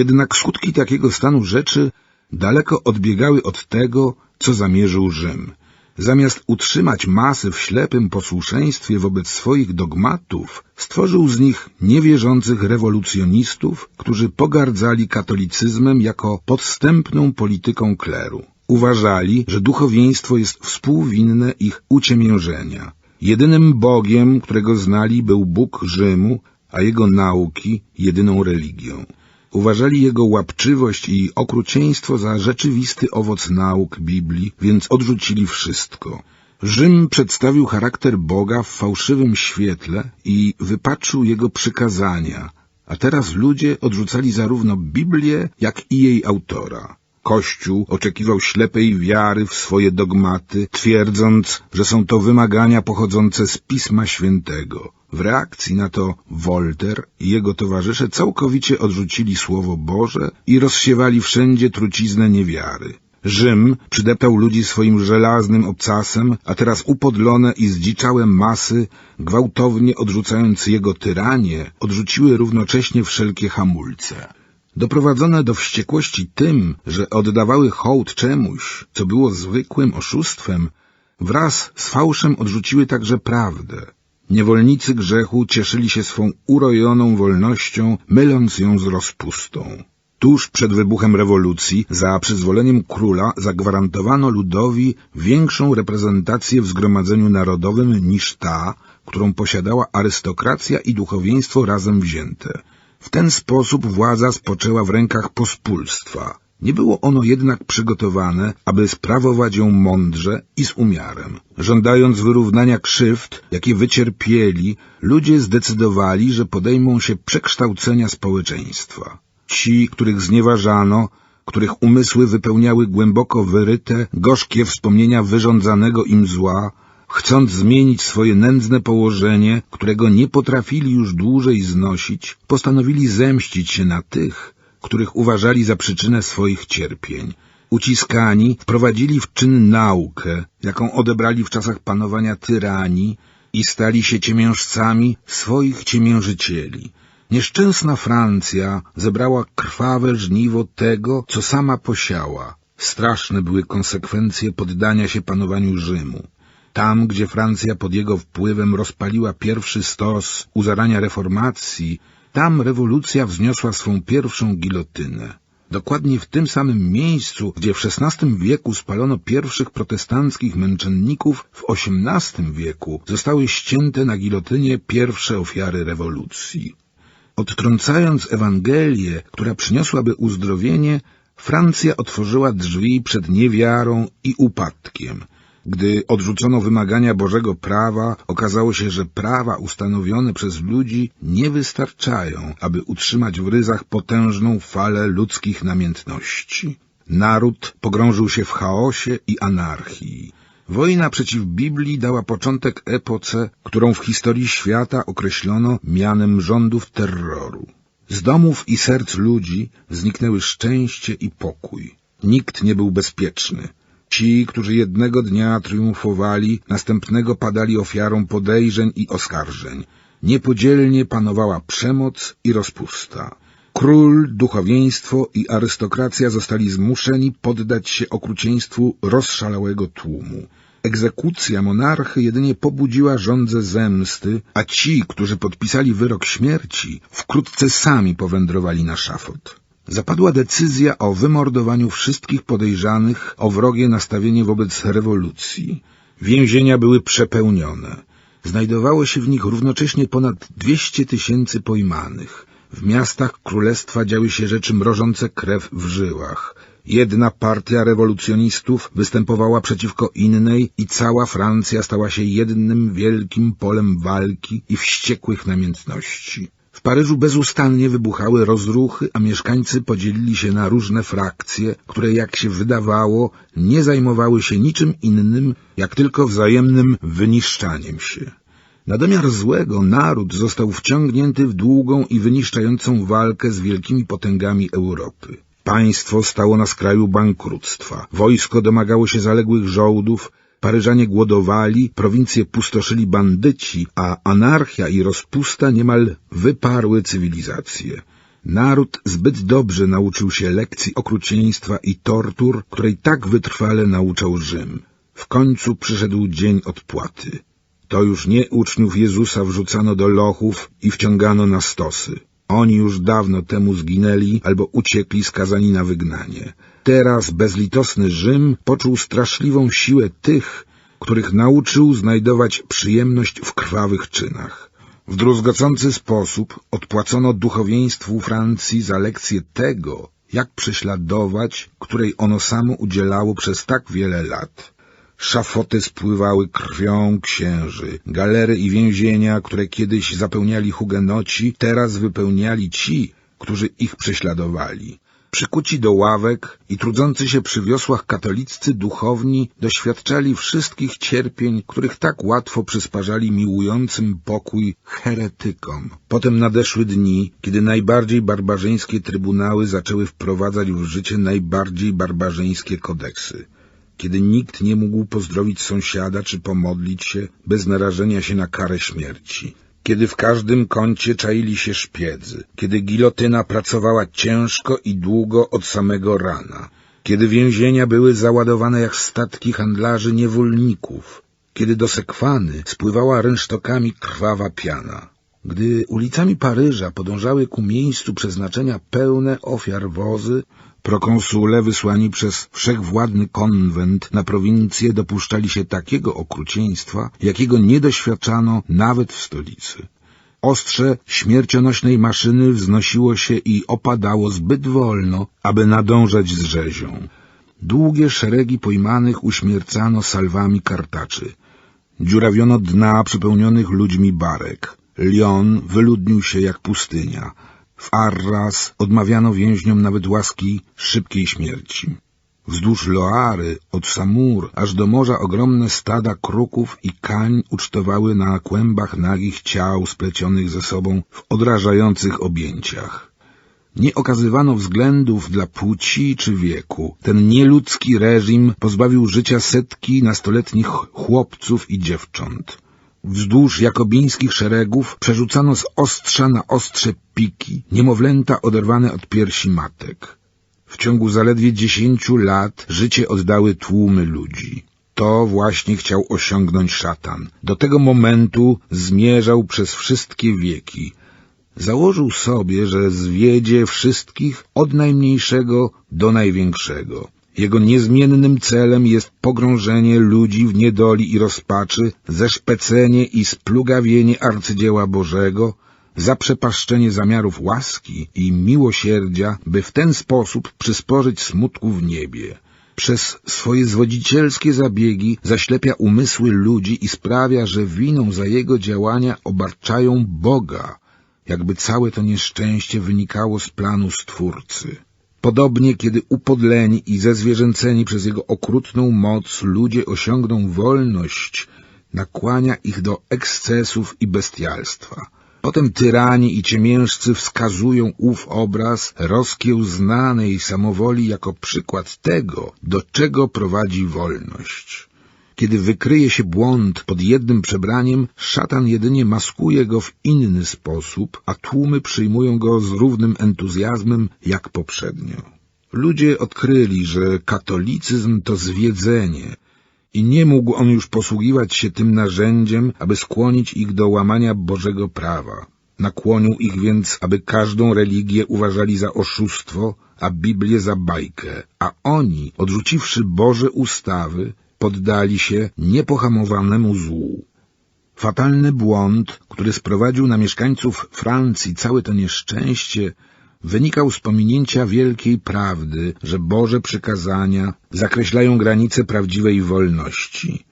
Jednak skutki takiego stanu rzeczy daleko odbiegały od tego, co zamierzył Rzym. Zamiast utrzymać masy w ślepym posłuszeństwie wobec swoich dogmatów, stworzył z nich niewierzących rewolucjonistów, którzy pogardzali katolicyzmem jako podstępną polityką kleru. Uważali, że duchowieństwo jest współwinne ich uciemiężenia. Jedynym Bogiem, którego znali, był Bóg Rzymu, a jego nauki jedyną religią. Uważali jego łapczywość i okrucieństwo za rzeczywisty owoc nauk Biblii, więc odrzucili wszystko. Rzym przedstawił charakter Boga w fałszywym świetle i wypaczył jego przykazania, a teraz ludzie odrzucali zarówno Biblię, jak i jej autora. Kościół oczekiwał ślepej wiary w swoje dogmaty, twierdząc, że są to wymagania pochodzące z Pisma Świętego. W reakcji na to Wolter i jego towarzysze całkowicie odrzucili Słowo Boże i rozsiewali wszędzie truciznę niewiary. Rzym przydeptał ludzi swoim żelaznym obcasem, a teraz upodlone i zdziczałe masy, gwałtownie odrzucając jego tyranie, odrzuciły równocześnie wszelkie hamulce. Doprowadzone do wściekłości tym, że oddawały hołd czemuś, co było zwykłym oszustwem, wraz z fałszem odrzuciły także prawdę. Niewolnicy grzechu cieszyli się swą urojoną wolnością, myląc ją z rozpustą. Tuż przed wybuchem rewolucji, za przyzwoleniem króla, zagwarantowano ludowi większą reprezentację w Zgromadzeniu Narodowym niż ta, którą posiadała arystokracja i duchowieństwo razem wzięte. W ten sposób władza spoczęła w rękach pospólstwa. Nie było ono jednak przygotowane, aby sprawować ją mądrze i z umiarem. Żądając wyrównania krzywd, jakie wycierpieli, ludzie zdecydowali, że podejmą się przekształcenia społeczeństwa. Ci, których znieważano, których umysły wypełniały głęboko wyryte, gorzkie wspomnienia wyrządzanego im zła, chcąc zmienić swoje nędzne położenie, którego nie potrafili już dłużej znosić, postanowili zemścić się na tych, których uważali za przyczynę swoich cierpień. Uciskani wprowadzili w czyn naukę, jaką odebrali w czasach panowania tyranii i stali się ciemiężcami swoich ciemiężycieli. Nieszczęsna Francja zebrała krwawe żniwo tego, co sama posiała. Straszne były konsekwencje poddania się panowaniu Rzymu. Tam, gdzie Francja pod jego wpływem rozpaliła pierwszy stos u zarania reformacji, tam rewolucja wzniosła swą pierwszą gilotynę. Dokładnie w tym samym miejscu, gdzie w XVI wieku spalono pierwszych protestanckich męczenników, w XVIII wieku zostały ścięte na gilotynie pierwsze ofiary rewolucji. Odtrącając Ewangelię, która przyniosłaby uzdrowienie, Francja otworzyła drzwi przed niewiarą i upadkiem. Gdy odrzucono wymagania Bożego prawa, okazało się, że prawa ustanowione przez ludzi nie wystarczają, aby utrzymać w ryzach potężną falę ludzkich namiętności. Naród pogrążył się w chaosie i anarchii. Wojna przeciw Biblii dała początek epoce, którą w historii świata określono mianem rządów terroru. Z domów i serc ludzi zniknęły szczęście i pokój. Nikt nie był bezpieczny. Ci, którzy jednego dnia triumfowali, następnego padali ofiarą podejrzeń i oskarżeń. Niepodzielnie panowała przemoc i rozpusta. Król, duchowieństwo i arystokracja zostali zmuszeni poddać się okrucieństwu rozszalałego tłumu. Egzekucja monarchy jedynie pobudziła żądzę zemsty, a ci, którzy podpisali wyrok śmierci, wkrótce sami powędrowali na szafot. Zapadła decyzja o wymordowaniu wszystkich podejrzanych o wrogie nastawienie wobec rewolucji. Więzienia były przepełnione. Znajdowało się w nich równocześnie ponad 200 tysięcy pojmanych. W miastach królestwa działy się rzeczy mrożące krew w żyłach. Jedna partia rewolucjonistów występowała przeciwko innej i cała Francja stała się jednym wielkim polem walki i wściekłych namiętności. Paryżu bezustannie wybuchały rozruchy, a mieszkańcy podzielili się na różne frakcje, które, jak się wydawało, nie zajmowały się niczym innym, jak tylko wzajemnym wyniszczaniem się. Na domiar złego naród został wciągnięty w długą i wyniszczającą walkę z wielkimi potęgami Europy. Państwo stało na skraju bankructwa, wojsko domagało się zaległych żołdów, Paryżanie głodowali, prowincje pustoszyli bandyci, a anarchia i rozpusta niemal wyparły cywilizację. Naród zbyt dobrze nauczył się lekcji okrucieństwa i tortur, której tak wytrwale nauczał Rzym. W końcu przyszedł dzień odpłaty. To już nie uczniów Jezusa wrzucano do lochów i wciągano na stosy. Oni już dawno temu zginęli albo uciekli skazani na wygnanie. Teraz bezlitosny Rzym poczuł straszliwą siłę tych, których nauczył znajdować przyjemność w krwawych czynach. W druzgocący sposób odpłacono duchowieństwu Francji za lekcję tego, jak prześladować, której ono samo udzielało przez tak wiele lat. Szafoty spływały krwią księży. Galery i więzienia, które kiedyś zapełniali hugenoci, teraz wypełniali ci, którzy ich prześladowali. Przykuci do ławek i trudzący się przy wiosłach katoliccy duchowni doświadczali wszystkich cierpień, których tak łatwo przysparzali miłującym pokój heretykom. Potem nadeszły dni, kiedy najbardziej barbarzyńskie trybunały zaczęły wprowadzać w życie najbardziej barbarzyńskie kodeksy kiedy nikt nie mógł pozdrowić sąsiada czy pomodlić się bez narażenia się na karę śmierci, kiedy w każdym kącie czaili się szpiedzy, kiedy gilotyna pracowała ciężko i długo od samego rana, kiedy więzienia były załadowane jak statki handlarzy niewolników, kiedy do sekwany spływała rynsztokami krwawa piana. Gdy ulicami Paryża podążały ku miejscu przeznaczenia pełne ofiar wozy, Prokonsule wysłani przez wszechwładny konwent na prowincję dopuszczali się takiego okrucieństwa, jakiego nie doświadczano nawet w stolicy. Ostrze śmiercionośnej maszyny wznosiło się i opadało zbyt wolno, aby nadążać z rzezią. Długie szeregi pojmanych uśmiercano salwami kartaczy. Dziurawiono dna przypełnionych ludźmi barek. Lyon wyludnił się jak pustynia. W Arras odmawiano więźniom nawet łaski szybkiej śmierci. Wzdłuż Loary, od Samur, aż do morza ogromne stada kruków i kań ucztowały na kłębach nagich ciał splecionych ze sobą w odrażających objęciach. Nie okazywano względów dla płci czy wieku. Ten nieludzki reżim pozbawił życia setki nastoletnich chłopców i dziewcząt. Wzdłuż jakobińskich szeregów przerzucano z ostrza na ostrze piki, niemowlęta oderwane od piersi matek. W ciągu zaledwie dziesięciu lat życie oddały tłumy ludzi. To właśnie chciał osiągnąć szatan. Do tego momentu zmierzał przez wszystkie wieki. Założył sobie, że zwiedzie wszystkich od najmniejszego do największego. Jego niezmiennym celem jest pogrążenie ludzi w niedoli i rozpaczy, zeszpecenie i splugawienie arcydzieła Bożego, zaprzepaszczenie zamiarów łaski i miłosierdzia, by w ten sposób przysporzyć smutku w niebie. Przez swoje zwodzicielskie zabiegi zaślepia umysły ludzi i sprawia, że winą za jego działania obarczają Boga, jakby całe to nieszczęście wynikało z planu Stwórcy. Podobnie, kiedy upodleni i zezwierzęceni przez jego okrutną moc ludzie osiągną wolność, nakłania ich do ekscesów i bestialstwa. Potem tyrani i ciemiężcy wskazują ów obraz rozkiełznanej samowoli jako przykład tego, do czego prowadzi wolność. Kiedy wykryje się błąd pod jednym przebraniem, szatan jedynie maskuje go w inny sposób, a tłumy przyjmują go z równym entuzjazmem jak poprzednio. Ludzie odkryli, że katolicyzm to zwiedzenie i nie mógł on już posługiwać się tym narzędziem, aby skłonić ich do łamania Bożego prawa. Nakłonił ich więc, aby każdą religię uważali za oszustwo, a Biblię za bajkę, a oni, odrzuciwszy Boże ustawy, poddali się niepohamowanemu złu. Fatalny błąd, który sprowadził na mieszkańców Francji całe to nieszczęście, wynikał z pominięcia wielkiej prawdy, że Boże przykazania zakreślają granice prawdziwej wolności.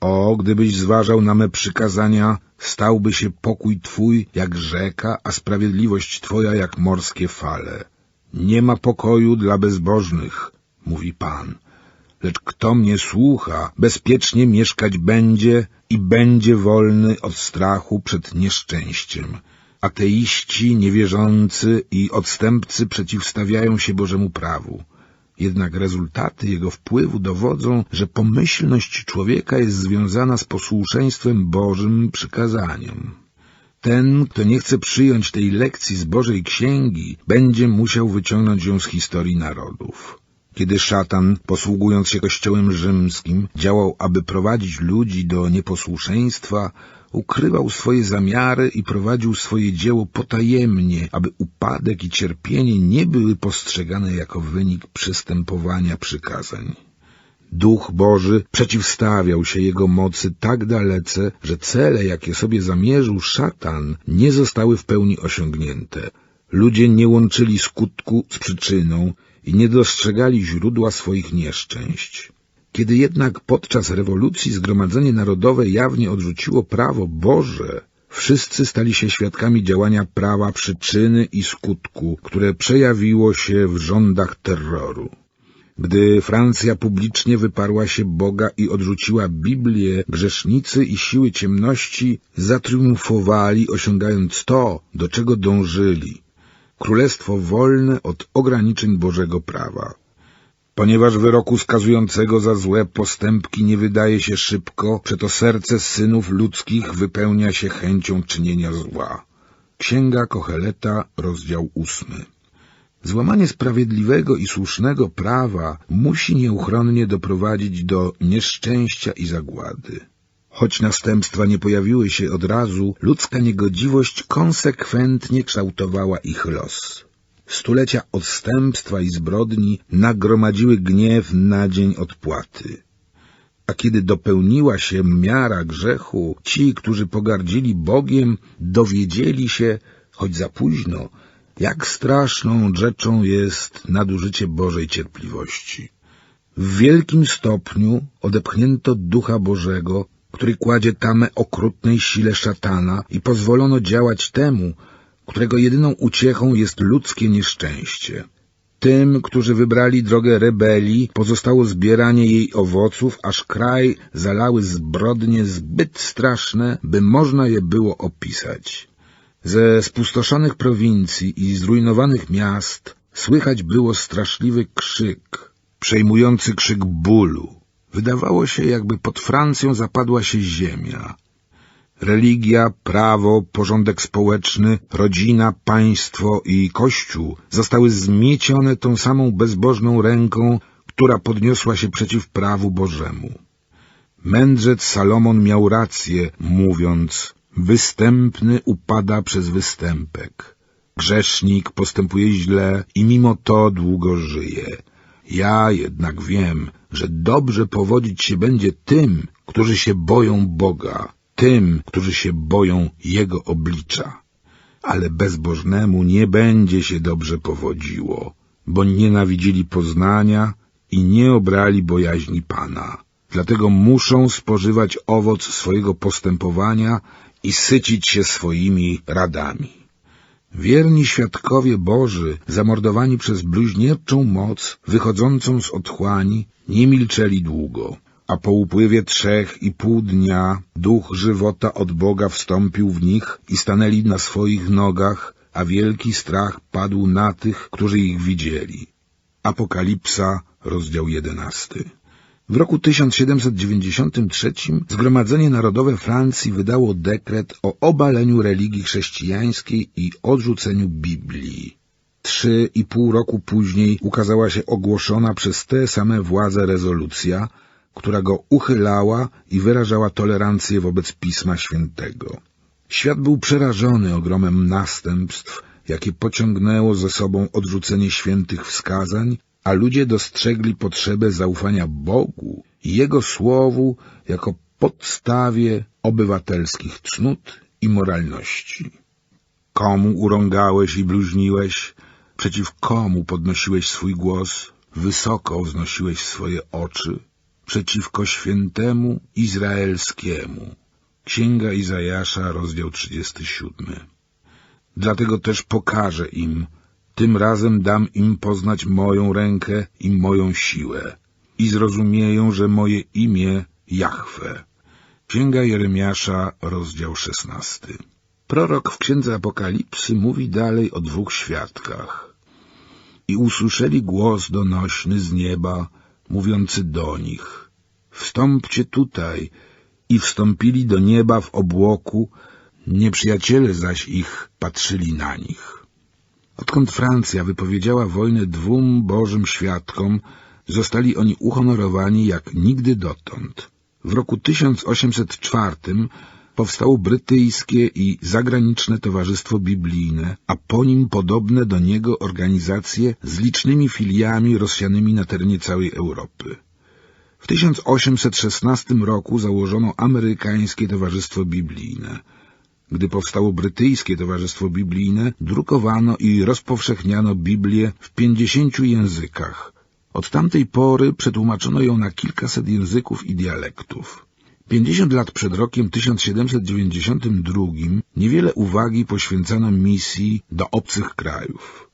O, gdybyś zważał na me przykazania, stałby się pokój Twój jak rzeka, a sprawiedliwość Twoja jak morskie fale. Nie ma pokoju dla bezbożnych, mówi Pan lecz kto mnie słucha, bezpiecznie mieszkać będzie i będzie wolny od strachu przed nieszczęściem. Ateiści, niewierzący i odstępcy przeciwstawiają się Bożemu prawu. Jednak rezultaty jego wpływu dowodzą, że pomyślność człowieka jest związana z posłuszeństwem Bożym przykazaniom. ten, kto nie chce przyjąć tej lekcji z Bożej Księgi, będzie musiał wyciągnąć ją z historii narodów. Kiedy szatan, posługując się kościołem rzymskim, działał, aby prowadzić ludzi do nieposłuszeństwa, ukrywał swoje zamiary i prowadził swoje dzieło potajemnie, aby upadek i cierpienie nie były postrzegane jako wynik przystępowania przykazań. Duch Boży przeciwstawiał się jego mocy tak dalece, że cele, jakie sobie zamierzył szatan, nie zostały w pełni osiągnięte. Ludzie nie łączyli skutku z przyczyną i nie dostrzegali źródła swoich nieszczęść. Kiedy jednak podczas rewolucji Zgromadzenie Narodowe jawnie odrzuciło prawo Boże, wszyscy stali się świadkami działania prawa przyczyny i skutku, które przejawiło się w rządach terroru. Gdy Francja publicznie wyparła się Boga i odrzuciła Biblię, grzesznicy i siły ciemności zatriumfowali, osiągając to, do czego dążyli. Królestwo wolne od ograniczeń Bożego prawa. Ponieważ wyroku skazującego za złe postępki nie wydaje się szybko, przeto serce synów ludzkich wypełnia się chęcią czynienia zła. Księga Kocheleta, rozdział ósmy. Złamanie sprawiedliwego i słusznego prawa musi nieuchronnie doprowadzić do nieszczęścia i zagłady. Choć następstwa nie pojawiły się od razu, ludzka niegodziwość konsekwentnie kształtowała ich los. Stulecia odstępstwa i zbrodni nagromadziły gniew na dzień odpłaty. A kiedy dopełniła się miara grzechu, ci, którzy pogardzili Bogiem, dowiedzieli się, choć za późno, jak straszną rzeczą jest nadużycie Bożej cierpliwości. W wielkim stopniu odepchnięto Ducha Bożego, który kładzie tamę okrutnej sile szatana i pozwolono działać temu, którego jedyną uciechą jest ludzkie nieszczęście. Tym, którzy wybrali drogę rebelii, pozostało zbieranie jej owoców, aż kraj zalały zbrodnie zbyt straszne, by można je było opisać. Ze spustoszonych prowincji i zrujnowanych miast słychać było straszliwy krzyk, przejmujący krzyk bólu. Wydawało się, jakby pod Francją zapadła się ziemia. Religia, prawo, porządek społeczny, rodzina, państwo i kościół zostały zmiecione tą samą bezbożną ręką, która podniosła się przeciw prawu Bożemu. Mędrzec Salomon miał rację, mówiąc, występny upada przez występek. Grzesznik postępuje źle i mimo to długo żyje. Ja jednak wiem, że dobrze powodzić się będzie tym, którzy się boją Boga, tym, którzy się boją Jego oblicza. Ale bezbożnemu nie będzie się dobrze powodziło, bo nienawidzili poznania i nie obrali bojaźni Pana. Dlatego muszą spożywać owoc swojego postępowania i sycić się swoimi radami. Wierni świadkowie Boży, zamordowani przez bluźnierczą moc wychodzącą z otchłani, nie milczeli długo a po upływie trzech i pół dnia duch żywota od Boga wstąpił w nich i stanęli na swoich nogach, a wielki strach padł na tych, którzy ich widzieli. Apokalipsa, rozdział jedenasty. W roku 1793 Zgromadzenie Narodowe Francji wydało dekret o obaleniu religii chrześcijańskiej i odrzuceniu Biblii. Trzy i pół roku później ukazała się ogłoszona przez te same władze rezolucja, która go uchylała i wyrażała tolerancję wobec Pisma Świętego. Świat był przerażony ogromem następstw, jakie pociągnęło ze sobą odrzucenie świętych wskazań, a ludzie dostrzegli potrzebę zaufania Bogu i Jego Słowu jako podstawie obywatelskich cnót i moralności. Komu urągałeś i bluźniłeś, przeciw komu podnosiłeś swój głos, wysoko wznosiłeś swoje oczy, przeciwko świętemu Izraelskiemu. Księga Izajasza, rozdział 37. Dlatego też pokażę im, tym razem dam im poznać moją rękę i moją siłę i zrozumieją, że moje imię Jahwe. Księga Jeremiasza, rozdział 16. Prorok w Księdze Apokalipsy mówi dalej o dwóch świadkach. I usłyszeli głos donośny z nieba, mówiący do nich, wstąpcie tutaj, i wstąpili do nieba w obłoku, nieprzyjaciele zaś ich patrzyli na nich. Odkąd Francja wypowiedziała wojnę dwóm Bożym świadkom, zostali oni uhonorowani jak nigdy dotąd. W roku 1804 powstało brytyjskie i zagraniczne Towarzystwo Biblijne, a po nim podobne do niego organizacje z licznymi filiami rozsianymi na terenie całej Europy. W 1816 roku założono amerykańskie Towarzystwo Biblijne. Gdy powstało brytyjskie Towarzystwo Biblijne, drukowano i rozpowszechniano Biblię w pięćdziesięciu językach. Od tamtej pory przetłumaczono ją na kilkaset języków i dialektów. Pięćdziesiąt lat przed rokiem 1792 niewiele uwagi poświęcano misji do obcych krajów.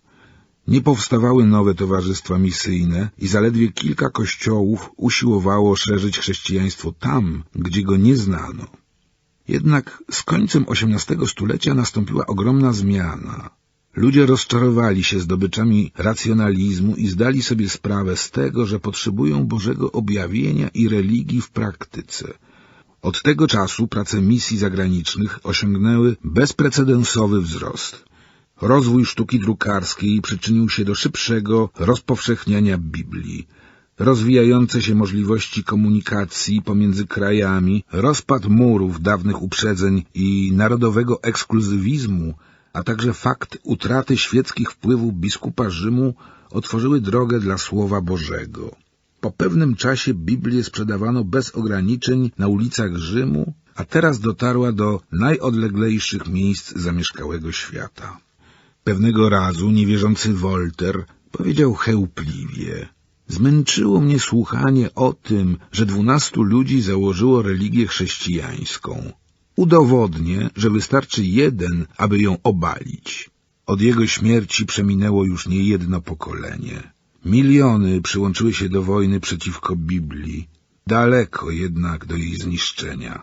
Nie powstawały nowe towarzystwa misyjne i zaledwie kilka kościołów usiłowało szerzyć chrześcijaństwo tam, gdzie go nie znano. Jednak z końcem XVIII stulecia nastąpiła ogromna zmiana. Ludzie rozczarowali się zdobyczami racjonalizmu i zdali sobie sprawę z tego, że potrzebują Bożego objawienia i religii w praktyce. Od tego czasu prace misji zagranicznych osiągnęły bezprecedensowy wzrost. Rozwój sztuki drukarskiej przyczynił się do szybszego rozpowszechniania Biblii. Rozwijające się możliwości komunikacji pomiędzy krajami, rozpad murów dawnych uprzedzeń i narodowego ekskluzywizmu, a także fakt utraty świeckich wpływów biskupa Rzymu otworzyły drogę dla Słowa Bożego. Po pewnym czasie Biblię sprzedawano bez ograniczeń na ulicach Rzymu, a teraz dotarła do najodleglejszych miejsc zamieszkałego świata. Pewnego razu niewierzący Wolter powiedział chełpliwie Zmęczyło mnie słuchanie o tym, że dwunastu ludzi założyło religię chrześcijańską. Udowodnię, że wystarczy jeden, aby ją obalić. Od jego śmierci przeminęło już niejedno pokolenie. Miliony przyłączyły się do wojny przeciwko Biblii, daleko jednak do jej zniszczenia.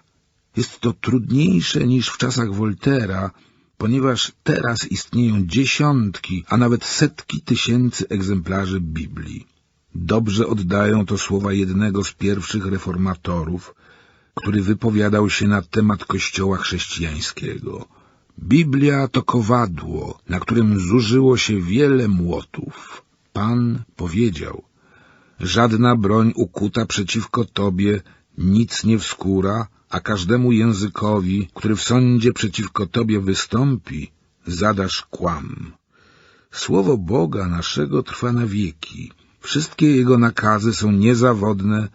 Jest to trudniejsze niż w czasach Woltera, ponieważ teraz istnieją dziesiątki, a nawet setki tysięcy egzemplarzy Biblii. Dobrze oddają to słowa jednego z pierwszych reformatorów, który wypowiadał się na temat Kościoła chrześcijańskiego. Biblia to kowadło, na którym zużyło się wiele młotów. Pan powiedział, żadna broń ukuta przeciwko Tobie nic nie wskóra, a każdemu językowi, który w sądzie przeciwko Tobie wystąpi, zadasz kłam. Słowo Boga naszego trwa na wieki. Wszystkie Jego nakazy są niezawodne,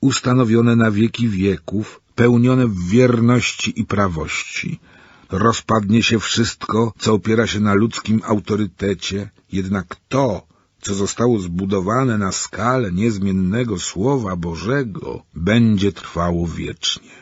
ustanowione na wieki wieków, pełnione w wierności i prawości. Rozpadnie się wszystko, co opiera się na ludzkim autorytecie, jednak to, co zostało zbudowane na skalę niezmiennego Słowa Bożego, będzie trwało wiecznie.